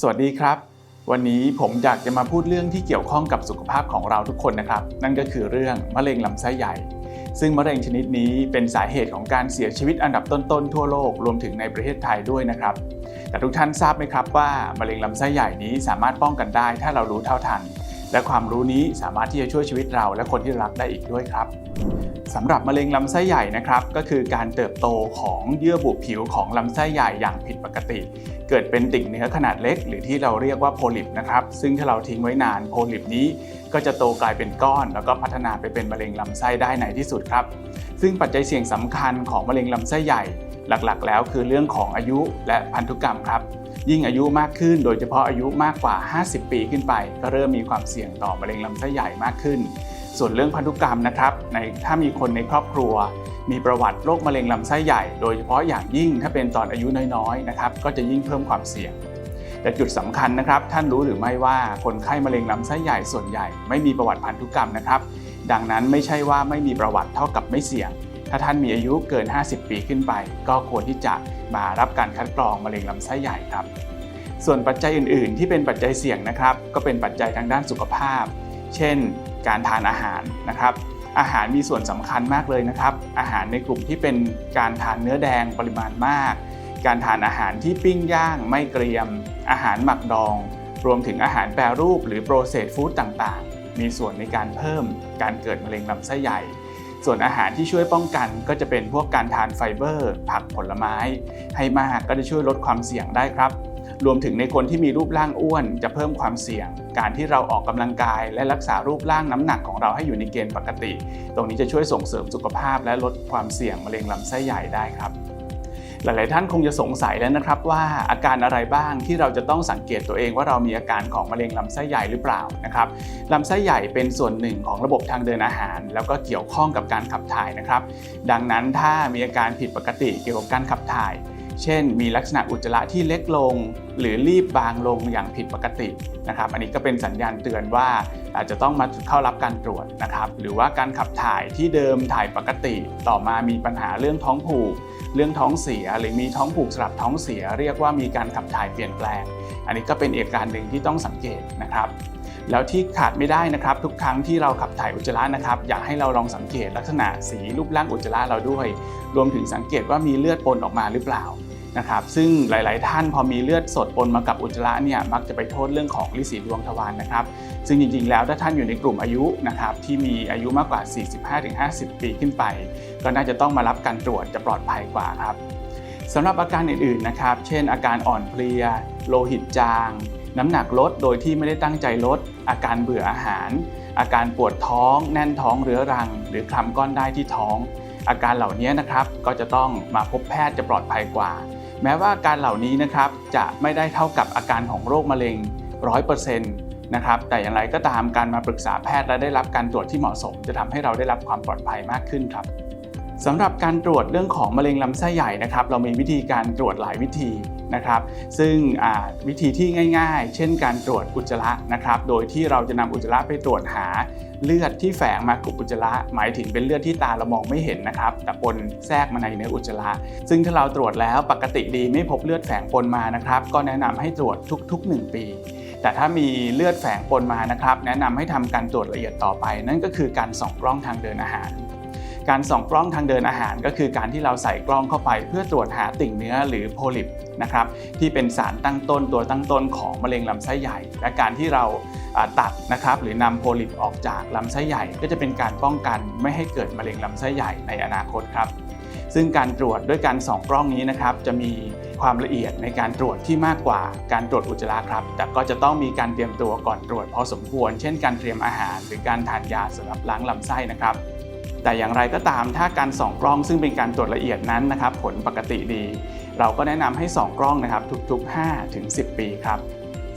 สวัสดีครับ วันนี้ผมอยากจะมาพูดเรื่องที่เกี่ยวข้องกับสุขภาพของเราทุกคนนะครับ นั่นก็คือเรื่องมะเร็งลำไส้ใหญ่ ซึ่งมะเร็งชนิดนี้เป็นสาเหตุของการเสียชีวิตอันดับต้นๆทั่วโลกรวมถึงในประเทศไทยด้วยนะครับ แต่ทุกท่านทราบไหมครับว่ามะเร็งลำไส้ใหญ่นี้สามารถป้องกันได้ถ้าเรารู้เท่าทัน และความรู้นี้สามารถที่จะช่วยชีวิตเราและคนที่รักได้อีกด้วยครับสำหรับมะเร็งลำไส้ใหญ่นะครับก็คือการเติบโตของเยื่อบุผิวของลำไส้ใหญ่อย่างผิดปกติ เกิดเป็นติ่งเนื้อขนาดเล็ก หรือที่เราเรียกว่าโพลิปนะครับซึ่งถ้าเราทิ้งไว้นานโพลิปนี้ก็จะโตกลายเป็นก้อน แล้วก็พัฒนาไปเป็นมะเร็งลำไส้ได้ในที่สุดครับ ซึ่งปัจจัยเสี่ยงสำคัญของมะเร็งลำไส้ใหญ่ หลักๆ แล้วคือเรื่องของอายุและพันธุกรรมครับ ยิ่งอายุมากขึ้น โดยเฉพาะอายุมากกว่า 50 ปีขึ้นไป ก็เริ่มมีความเสี่ยงต่อมะเร็งลำไส้ใหญ่มากขึ้น ส่วนเรื่องพันธุกรรมนะครับในถ้ามีคนในครอบครัว มีประวัติโรคมะเร็งลำไส้ใหญ่ โดยเฉพาะอย่างยิ่งถ้าเป็นตอนอายุน้อยๆนะครับก็จะยิ่งเพิ่มความเสี่ยงแต่จุดสำคัญนะครับ ท่านรู้หรือไม่ว่าคนไข้มะเร็งลำไส้ใหญ่ส่วนใหญ่ ไม่มีประวัติพันธุกรรมนะครับ ดังนั้นไม่ใช่ว่าไม่มีประวัติเท่ากับไม่เสี่ยง ถ้าท่านมีอายุเกิน 50 ปีขึ้นไป ก็ควรที่จะมารับการคัดกรองมะเร็งลำไส้ใหญ่ครับ ส่วนปัจจัยอื่น ๆ ที่เป็นปัจจัยเสี่ยงนะครับ ก็เป็นปัจจัยทางด้านสุขภาพ เช่น การทานอาหารนะครับ อาหารมีส่วนสำคัญมากเลยนะครับ อาหารในกลุ่มที่เป็นการทานเนื้อแดงปริมาณมาก การทานอาหารที่ปิ้งย่างไม่เกรียม อาหารหมักดอง รวมถึงอาหารแปรรูปหรือโปรเซสฟู้ดต่าง ๆ มีส่วนในการเพิ่มการเกิดมะเร็งลำไส้ใหญ่ ส่วนอาหารที่ช่วยป้องกันก็จะเป็นพวกการทานไฟเบอร์ ผักผลไม้ ให้มากก็จะช่วยลดความเสี่ยงได้ครับ รวมถึงในคนที่มีรูปร่างอ้วนจะเพิ่มความเสี่ยง การที่เราออกกำลังกาย และรักษารูปร่างน้ำหนักของเราให้อยู่ในเกณฑ์ปกติ ตรงนี้จะช่วยส่งเสริมสุขภาพและลดความเสี่ยงมะเร็งลำไส้ใหญ่ได้ครับ หลาย ๆ ท่านคงจะสงสัยแล้วนะครับว่าอาการอะไรบ้างที่เราจะต้องสังเกตตัวเองว่าเรามีอาการของมะเร็งลำไส้ใหญ่หรือเปล่านะครับลำไส้ใหญ่เป็นส่วนหนึ่งของระบบทางเดินอาหาร แล้วก็เกี่ยวข้องกับการขับถ่ายนะครับ ดังนั้นถ้ามีอาการผิดปกติเกี่ยวกับการขับถ่าย เช่น มีลักษณะอุจจาระที่เล็กลง หรือรีบบางลงอย่างผิดปกตินะครับ อันนี้ก็เป็นสัญญาณเตือนว่าอาจจะต้องมาเข้ารับการตรวจนะครับ หรือว่าการขับถ่ายที่เดิมถ่ายปกติ ต่อมามีปัญหาเรื่องท้องผูก เรื่องท้องเสีย หรือมีท้องผูกสลับท้องเสีย เรียกว่ามีการขับถ่ายเปลี่ยนแปลง อันนี้ก็เป็นเอกการหนึ่งที่ต้องสังเกตนะครับแล้วที่ขาดไม่ได้นะครับทุกครั้งที่เราขับถ่ายอุจจาระนะครับอยากให้เราลองสังเกตลักษณะสีรูปร่างอุจจาระเราด้วย รวมถึงสังเกตว่ามีเลือดปนออกมาหรือเปล่า นะครับซึ่งหลาย ๆ ท่านพอมีเลือดสดปนมากับอุจจาระเนี่ยมักจะไปโทษเรื่องของลิสีดวงทวารนะครับ ซึ่งจริง ๆ แล้วถ้าท่านอยู่ในกลุ่มอายุนะครับที่มีอายุมากกว่า 45-50 ปีขึ้นไป ก็น่าจะต้องมารับการตรวจจะปลอดภัยกว่าครับสำหรับอาการอื่น ๆ นะครับ เช่น อาการอ่อนเพลีย โลหิตจาง น้ำหนักลดโดยที่ไม่ได้ตั้งใจลด อาการเบื่ออาหาร อาการปวดท้อง แน่นท้องเรื้อรัง หรือคลำก้อนได้ที่ท้อง อาการเหล่านี้นะครับ ก็จะต้องมาพบแพทย์จะปลอดภัยกว่า แม้ว่าอาการเหล่านี้นะครับจะไม่ได้เท่ากับอาการของโรคมะเร็ง 100%นะครับแต่อย่างไรก็ตามการมาปรึกษาแพทย์และได้รับการตรวจที่เหมาะสม จะทำให้เราได้รับความปลอดภัยมากขึ้นครับสำหรับการตรวจเรื่องของมะเร็งลำไส้ใหญ่นะครับ เรามีวิธีการตรวจหลายวิธี นะครับ ซึ่งวิธีที่ง่ายๆ เช่นการตรวจอุจจาระนะครับ โดยที่เราจะนำอุจจาระไปตรวจหาเลือดที่แฝงมากับอุจจาระ หมายถึงเป็นเลือดที่ตาเรามองไม่เห็นนะครับ แต่ปนแทรกมาในเนื้ออุจจาระ ซึ่งถ้าเราตรวจแล้วปกติดีไม่พบเลือดแฝงปนมานะครับ ก็แนะนำให้ตรวจทุก ๆ 1 ปี แต่ถ้ามีเลือดแฝงปนมานะครับ แนะนำให้ทำการตรวจละเอียดต่อไป นั่นก็คือการส่องกล้องทางเดินอาหาร การส่องกล้องทางเดินอาหาร ก็คือการที่เราใส่กล้องเข้าไป เพื่อตรวจหาติ่งเนื้อหรือโพลิปนะครับที่เป็นสารตั้งต้นตัวตั้งต้นของมะเร็งลำไส้ใหญ่ และการที่เราตัดนะครับหรือนำโพลิปออกจากลำไส้ใหญ่ ก็จะเป็นการป้องกันไม่ให้เกิดมะเร็งลำไส้ใหญ่ในอนาคตครับซึ่งการตรวจด้วยการส่องกล้องนี้นะครับจะมีความละเอียดในการตรวจที่มากกว่าการตรวจอุจจาระครับ แต่ก็จะต้องมีการเตรียมตัวก่อนตรวจพอสมควร เช่นการเตรียมอาหาร หรือการทานยาสำหรับล้างลำไส้นะครับ แต่อย่างไรก็ตามถ้าการส่องกล้องซึ่งเป็นการตรวจละเอียดนั้นนะครับผลปกติดี เราก็แนะนำให้ส่องกล้องนะครับทุกๆ 5 ถึง 10 ปีครับ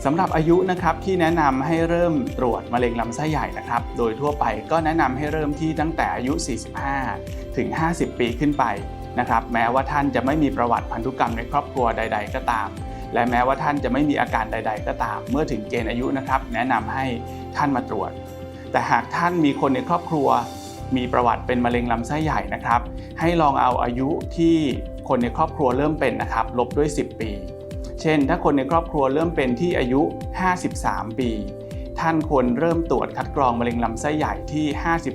สำหรับอายุนะครับที่แนะนำให้เริ่มตรวจมะเร็งลำไส้ใหญ่นะครับโดยทั่วไปก็แนะนำให้เริ่มที่ตั้งแต่อายุ 45 ถึง 50 ปีขึ้นไปนะครับแม้ว่าท่านจะไม่มีประวัติพันธุกรรมในครอบครัวใด ๆ ก็ตาม และแม้ว่าท่านจะไม่มีอาการใด ๆ ก็ตาม เมื่อถึงเกณฑ์อายุนะครับ แนะนำให้ท่านมาตรวจ แต่หากท่านมีคนในครอบครัว มีประวัติเป็นมะเร็งลำไส้ใหญ่นะครับ ให้ลองเอาอายุที่คนในครอบครัวเริ่มเป็นนะครับ ลบด้วย 10 ปี เช่น ถ้าคนในครอบครัวเริ่มเป็นที่อายุ 53 ปี ท่านควรเริ่มตรวจคัดกรองมะเร็งลำไส้ใหญ่ที่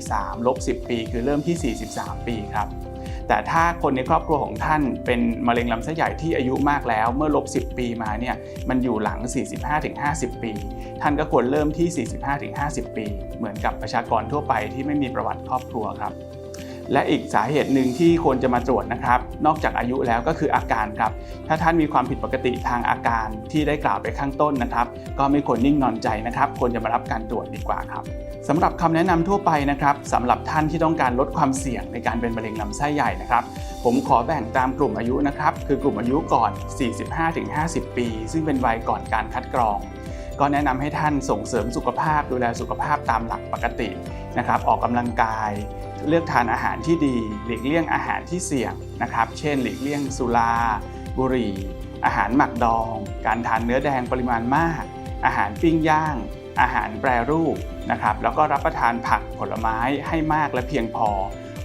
53 ลบ 10 ปี คือเริ่มที่ 43 ปีครับ แต่ถ้าคนในครอบครัวของท่านเป็นมะเร็งลำไส้ใหญ่ที่อายุมากแล้วเมื่อลบ 10 ปีมาเนี่ยมันอยู่หลัง 45-50 ปี ท่านก็ควรเริ่มที่ 45-50 ปี เหมือนกับประชากรทั่วไปที่ไม่มีประวัติครอบครัวครับ และอีกสาเหตุหนึ่งที่ควรจะมาตรวจนะครับ นอกจากอายุแล้วก็คืออาการครับ ถ้าท่านมีความผิดปกติทางอาการที่ได้กล่าวไปข้างต้นนะครับ ก็ไม่ควรนิ่งนอนใจนะครับ ควรจะมารับการตรวจดีกว่าครับสำหรับคำแนะนำทั่วไปนะครับสำหรับท่านที่ต้องการลดความเสี่ยงในการเป็นมะเร็งลำไส้ใหญ่นะครับ ผมขอแบ่งตามกลุ่มอายุนะครับ คือกลุ่มอายุก่อน 45-50 ปี ซึ่งเป็นวัยก่อนการคัดกรองก็แนะนำให้ท่านส่งเสริมสุขภาพดูแลสุขภาพตามหลักปกตินะครับ ออกกำลังกาย เลือกทานอาหารที่ดี หลีกเลี่ยงอาหารที่เสี่ยงนะครับ เช่น หลีกเลี่ยงสุรา บุหรี่ อาหารหมักดอง การทานเนื้อแดงปริมาณมาก อาหารปิ้งย่าง อาหารแปรรูปนะครับแล้วก็รับประทานผักผลไม้ให้มากและเพียงพอ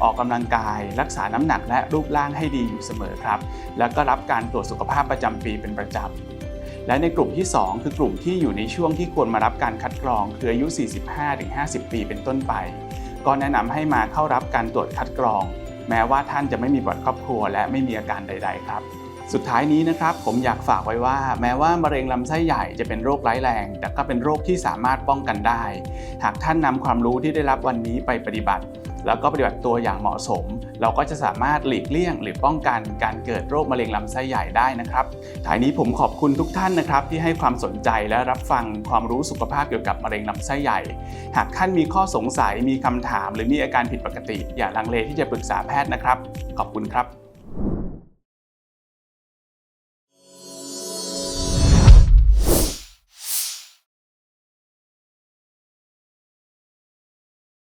ออกกำลังกาย รักษาน้ำหนักและรูปร่างให้ดีอยู่เสมอครับ แล้วก็รับการตรวจสุขภาพประจำปีเป็นประจำและในกลุ่มที่ 2 คือกลุ่มที่อยู่ในช่วงที่ควรมารับการคัดกรอง คืออายุ 45-50 ปีเป็นต้นไป ก็แนะนำให้มาเข้ารับการตรวจคัดกรอง แม้ว่าท่านจะไม่มีบัตรครอบครัว และไม่มีอาการใด ๆ ครับ สุดท้ายนี้นะครับผมอยากฝากไว้ว่า แม้ว่ามะเร็งลำไส้ใหญ่จะเป็นโรคร้ายแรง แต่ก็เป็นโรคที่สามารถป้องกันได้ หากท่านนำความรู้ที่ได้รับวันนี้ไปปฏิบัติ แล้วก็ปฏิบัติตัวอย่างเหมาะสม เราก็จะสามารถหลีกเลี่ยง หรือป้องกันการเกิดโรคมะเร็งลำไส้ใหญ่ได้นะครับท้ายนี้ผมขอบคุณทุกท่านนะครับ ที่ให้ความสนใจและรับฟังความรู้สุขภาพเกี่ยวกับมะเร็งลำไส้ใหญ่ หากท่านมีข้อสงสัยมีคำถาม หรือมีอาการผิดปกติ อย่าลังเลที่จะปรึกษาแพทย์นะครับ ขอบคุณครับ